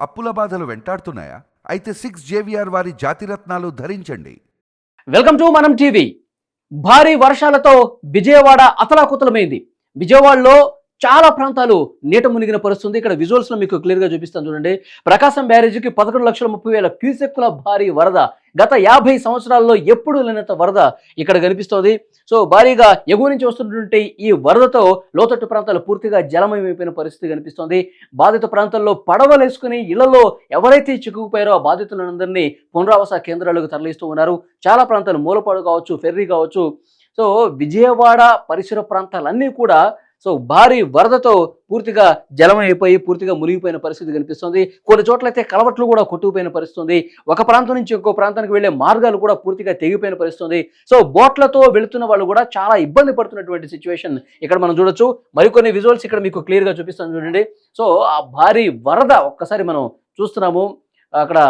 అప్పుల బాధలు వెంటాడుతున్నాయా? అయితే సిక్స్ జేవిఆర్ వారి జాతిరత్నాలు ధరించండి. వెల్కమ్ టు మనం టీవీ భారీ వర్షాలతో విజయవాడ అతలాకుతలమైంది. విజయవాడలో చాలా ప్రాంతాలు నీట మునిగిన పరిస్థితుంది. ఇక్కడ విజువల్స్లో మీకు క్లియర్గా చూపిస్తాను చూడండి. ప్రకాశం బ్యారేజీకి పదకొండు లక్షల ముప్పై వేల క్యూసెక్కుల భారీ వరద. గత యాభై సంవత్సరాల్లో ఎప్పుడూ లేనంత వరద ఇక్కడ కనిపిస్తోంది. సో భారీగా ఎగువ నుంచి వస్తున్నటువంటి ఈ వరదతో లోతట్టు ప్రాంతాలు పూర్తిగా జలమయమైపోయిన పరిస్థితి కనిపిస్తోంది. బాధిత ప్రాంతాల్లో పడవలేసుకుని ఇళ్ళలో ఎవరైతే చిక్కుకుపోయారో ఆ బాధితులందరినీ పునరావాస కేంద్రాలకు తరలిస్తూ ఉన్నారు. చాలా ప్రాంతాలు మూలపాడు కావచ్చు ఫెర్రీ కావచ్చు. సో విజయవాడ పరిసర ప్రాంతాలన్నీ కూడా సో భారీ వరదతో పూర్తిగా జలమైపోయి పూర్తిగా మునిగిపోయిన పరిస్థితి కనిపిస్తుంది. కొన్ని చోట్లయితే కలవట్లు కూడా కొట్టుకుపోయిన పరిస్థితుంది. ఒక ప్రాంతం నుంచి ఇంకో ప్రాంతానికి వెళ్ళే మార్గాలు కూడా పూర్తిగా తెగిపోయిన పరిస్థితుంది. సో బోట్లతో వెళుతున్న వాళ్ళు కూడా చాలా ఇబ్బంది పడుతున్నటువంటి సిచ్యువేషన్ ఇక్కడ మనం చూడొచ్చు. మరికొన్ని విజువల్స్ ఇక్కడ మీకు క్లియర్గా చూపిస్తాను చూడండి. సో ఆ భారీ వరద ఒక్కసారి మనం చూస్తున్నాము. అక్కడ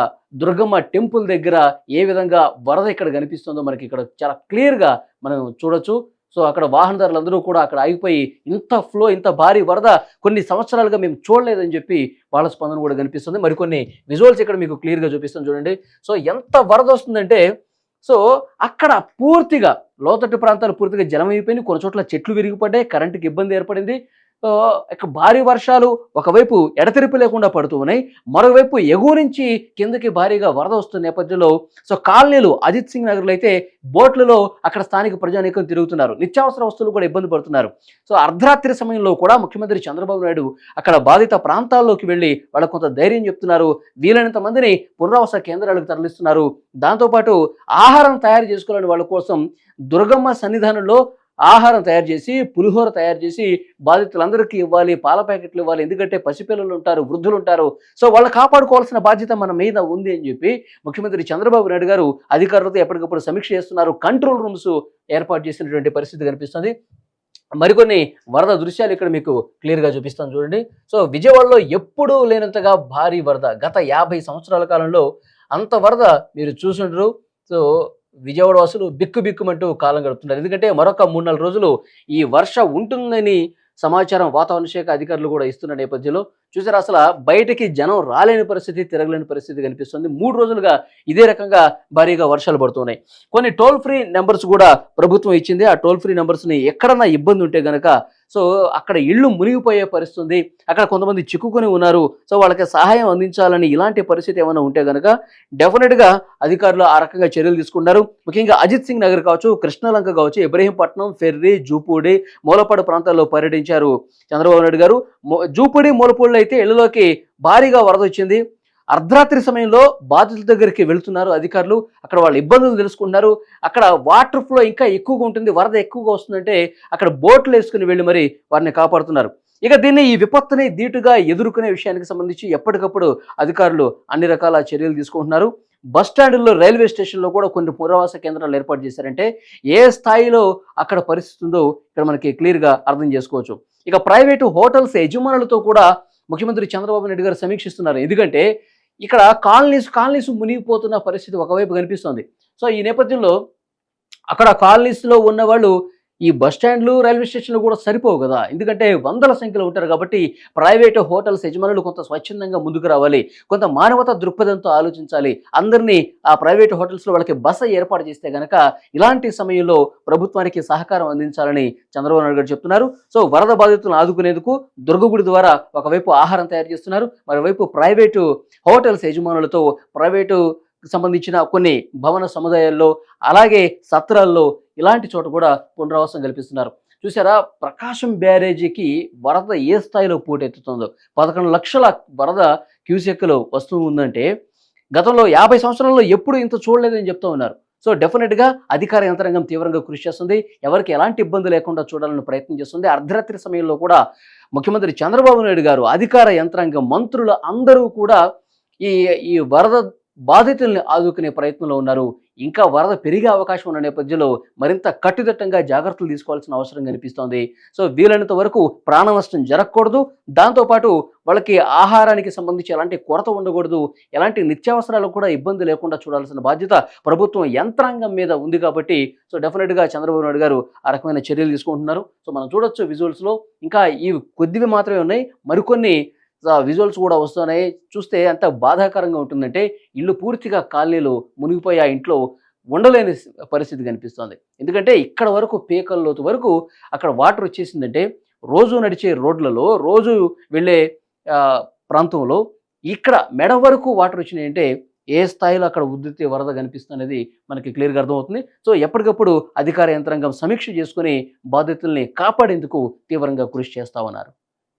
దుర్గమ్మ టెంపుల్ దగ్గర ఏ విధంగా వరద ఇక్కడ కనిపిస్తుందో మనకి ఇక్కడ చాలా క్లియర్గా మనం చూడొచ్చు. సో అక్కడ వాహనదారులందరూ కూడా అక్కడ ఆగిపోయి ఇంత ఫ్లో ఇంత భారీ వరద కొన్ని సంవత్సరాలుగా మేము చూడలేదని చెప్పి వాళ్ళ స్పందన కూడా కనిపిస్తుంది. మరికొన్ని విజువల్స్ ఇక్కడ మీకు క్లియర్గా చూపిస్తాను చూడండి. సో ఎంత వరద వస్తుందంటే సో అక్కడ పూర్తిగా లోతట్టు ప్రాంతాలు పూర్తిగా జలమైపోయినాయి కొన్ని చోట్ల చెట్లు విరిగిపడ్డాయి కరెంటుకి ఇబ్బంది ఏర్పడింది. భారీ వర్షాలు ఒకవైపు ఎడతెరిపి లేకుండా పడుతూ ఉన్నాయి మరోవైపు ఎగువ నుంచి కిందకి భారీగా వరద వస్తున్న నేపథ్యంలో సో కాలనీలు అజిత్ సింగ్ నగర్లో అయితే బోట్లలో అక్కడ స్థానిక ప్రజానీకం తిరుగుతున్నారు. నిత్యావసర వస్తువులు కూడా ఇబ్బంది పడుతున్నారు. సో అర్ధరాత్రి సమయంలో కూడా ముఖ్యమంత్రి చంద్రబాబు నాయుడు అక్కడ బాధిత ప్రాంతాల్లోకి వెళ్ళి వాళ్ళకు కొంత ధైర్యం చెప్తున్నారు. వీలైనంత మందిని పునరావాస కేంద్రాలకు తరలిస్తున్నారు. దాంతోపాటు ఆహారం తయారు చేసుకోవాలని వాళ్ళ కోసం దుర్గమ్మ సన్నిధానంలో ఆహారం తయారు చేసి పులిహోర తయారు చేసి బాధితులందరికీ ఇవ్వాలి పాల ప్యాకెట్లు ఇవ్వాలి. ఎందుకంటే పసిపిల్లలు ఉంటారు వృద్ధులు ఉంటారు. సో వాళ్ళు కాపాడుకోవాల్సిన బాధ్యత మన మీద ఉంది అని చెప్పి ముఖ్యమంత్రి చంద్రబాబు నాయుడు గారు అధికారులతో ఎప్పటికప్పుడు సమీక్ష చేస్తున్నారు. కంట్రోల్ రూమ్స్ ఏర్పాటు చేసినటువంటి పరిస్థితి కనిపిస్తుంది. మరికొన్ని వరద దృశ్యాలు ఇక్కడ మీకు క్లియర్గా చూపిస్తాను చూడండి. సో విజయవాడలో ఎప్పుడూ లేనంతగా భారీ వరద. గత యాభై సంవత్సరాల కాలంలో అంత వరద మీరు చూసుంటారు సో విజయవాడ వాసులు బిక్కు బిక్కుమంటూ కాలం గడుపుతున్నారు. ఎందుకంటే మరొక మూడు నాలుగు రోజులు ఈ వర్ష ఉంటుందని సమాచారం వాతావరణ శాఖ అధికారులు కూడా ఇస్తున్న నేపథ్యంలో చూసారు అసలు బయటకి జనం రాలేని పరిస్థితి తిరగలేని పరిస్థితి కనిపిస్తుంది. మూడు రోజులుగా ఇదే రకంగా భారీగా వర్షాలు పడుతున్నాయి. కొన్ని టోల్ ఫ్రీ నెంబర్స్ కూడా ప్రభుత్వం ఇచ్చింది. ఆ టోల్ ఫ్రీ నెంబర్స్ని ఎక్కడన్నా ఇబ్బంది ఉంటే కనుక సో అక్కడ ఇళ్ళు మునిగిపోయే పరిస్థితి ఉంది అక్కడ కొంతమంది చిక్కుకొని ఉన్నారు. సో వాళ్ళకి సహాయం అందించాలని ఇలాంటి పరిస్థితి ఏమైనా ఉంటే కనుక డెఫినెట్గా అధికారులు ఆ రకంగా చర్యలు తీసుకున్నారు ముఖ్యంగా అజిత్ సింగ్ నగర్ కావచ్చు కృష్ణలంక కావచ్చు ఇబ్రహీంపట్నం ఫెర్రీ జూపూడి మూలపాడు ప్రాంతాల్లో పర్యటించారు చంద్రబాబు నాయుడు గారు. జూపూడి మూలపూడిలో అయితే ఇళ్ళలోకి భారీగా వరద వచ్చింది. అర్ధరాత్రి సమయంలో బాధితుల దగ్గరికి వెళ్తున్నారు అధికారులు. అక్కడ వాళ్ళ ఇబ్బందులు తెలుసుకుంటున్నారు. అక్కడ వాటర్ ఫ్లో ఇంకా ఎక్కువగా ఉంటుంది. వరద ఎక్కువగా వస్తుందంటే అక్కడ బోట్లు వేసుకుని వెళ్ళి మరి వారిని కాపాడుతున్నారు. ఇక దీన్ని ఈ విపత్తుని ధీటుగా ఎదుర్కొనే విషయానికి సంబంధించి ఎప్పటికప్పుడు అధికారులు అన్ని రకాల చర్యలు తీసుకుంటున్నారు. బస్ స్టాండ్లో రైల్వే స్టేషన్లో కూడా కొన్ని పునరావాస కేంద్రాలు ఏర్పాటు చేశారంటే ఏ స్థాయిలో అక్కడ పరిస్థితి ఉందో ఇక్కడ మనకి క్లియర్గా అర్థం చేసుకోవచ్చు. ఇక ప్రైవేటు హోటల్స్ యజమానులతో కూడా ముఖ్యమంత్రి చంద్రబాబు నాయుడు గారు సమీక్షిస్తున్నారు. ఎందుకంటే ఇక్కడ కాలనీస్ కాలనీస్ మునిగిపోతున్న పరిస్థితి ఒకవైపు కనిపిస్తుంది. సో ఈ నేపథ్యంలో అక్కడ కాలనీస్లో ఉన్న వాళ్ళు ఈ బస్ స్టాండ్లు రైల్వే స్టేషన్లు కూడా సరిపోవు కదా. ఎందుకంటే వందల సంఖ్యలో ఉంటారు కాబట్టి ప్రైవేట్ హోటల్స్ యజమానులు కొంత స్వచ్ఛందంగా ముందుకు రావాలి. కొంత మానవత దృక్పథంతో ఆలోచించాలి. అందరినీ ఆ ప్రైవేట్ హోటల్స్లో వాళ్ళకి బస ఏర్పాటు చేస్తే కనుక ఇలాంటి సమయంలో ప్రభుత్వానికి సహకారం అందించాలని చంద్రబాబు నాయుడు గారు చెప్తున్నారు. సో వరద బాధితులను ఆదుకునేందుకు దుర్గగుడి ద్వారా ఒకవైపు ఆహారం తయారు చేస్తున్నారు. మరోవైపు ప్రైవేటు హోటల్స్ యజమానులతో ప్రైవేటు సంబంధించిన కొన్ని భవన సముదాయాల్లో అలాగే సత్రాల్లో ఇలాంటి చోట కూడా పునరావాసం కల్పిస్తున్నారు. చూసారా ప్రకాశం బ్యారేజీకి వరద ఏ స్థాయిలో పోటెత్తుతుందో? పదకొండు లక్షల వరద క్యూసెక్లు వస్తూ ఉందంటే గతంలో యాభై సంవత్సరాల్లో ఎప్పుడు ఇంత చూడలేదని చెప్తూ ఉన్నారు. సో డెఫినెట్గా అధికార యంత్రాంగం తీవ్రంగా కృషి చేస్తుంది. ఎవరికి ఎలాంటి ఇబ్బంది లేకుండా చూడాలని ప్రయత్నం చేస్తుంది. అర్ధరాత్రి సమయంలో కూడా ముఖ్యమంత్రి చంద్రబాబు నాయుడు గారు అధికార యంత్రాంగం మంత్రులు అందరూ కూడా ఈ ఈ వరద బాధితుల్ని ఆదుకునే ప్రయత్నంలో ఉన్నారు. ఇంకా వరద పెరిగే అవకాశం ఉన్న నేపథ్యంలో మరింత కట్టుదిట్టంగా జాగ్రత్తలు తీసుకోవాల్సిన అవసరం కనిపిస్తోంది. సో వీలైనంత వరకు ప్రాణ నష్టం జరగకూడదు. దాంతోపాటు వాళ్ళకి ఆహారానికి సంబంధించి ఎలాంటి కొరత ఉండకూడదు. ఎలాంటి నిత్యావసరాలకు కూడా ఇబ్బంది లేకుండా చూడాల్సిన బాధ్యత ప్రభుత్వం యంత్రాంగం మీద ఉంది కాబట్టి సో డెఫినెట్గా చంద్రబాబు నాయుడు గారు ఆ రకమైన చర్యలు తీసుకుంటున్నారు. సో మనం చూడొచ్చు విజువల్స్లో. ఇంకా ఈ కొద్దివి మాత్రమే ఉన్నాయి. మరికొన్ని విజువల్స్ కూడా వస్తున్నాయి. చూస్తే ఎంత బాధాకరంగా ఉంటుందంటే ఇల్లు పూర్తిగా కాలనీలు మునిగిపోయి ఆ ఇంట్లో ఉండలేని పరిస్థితి కనిపిస్తుంది. ఎందుకంటే ఇక్కడ వరకు పేకల లోతు వరకు అక్కడ వాటర్ వచ్చేసిందంటే రోజు నడిచే రోడ్లలో రోజు వెళ్ళే ప్రాంతంలో ఇక్కడ మెడ వరకు వాటర్ వచ్చినాయంటే ఏ స్థాయిలో అక్కడ ఉధృతి వరద కనిపిస్తుంది అనేది మనకి క్లియర్గా అర్థమవుతుంది. సో ఎప్పటికప్పుడు అధికార యంత్రాంగం సమీక్ష చేసుకుని బాధితుల్ని కాపాడేందుకు తీవ్రంగా కృషి చేస్తామన్నారు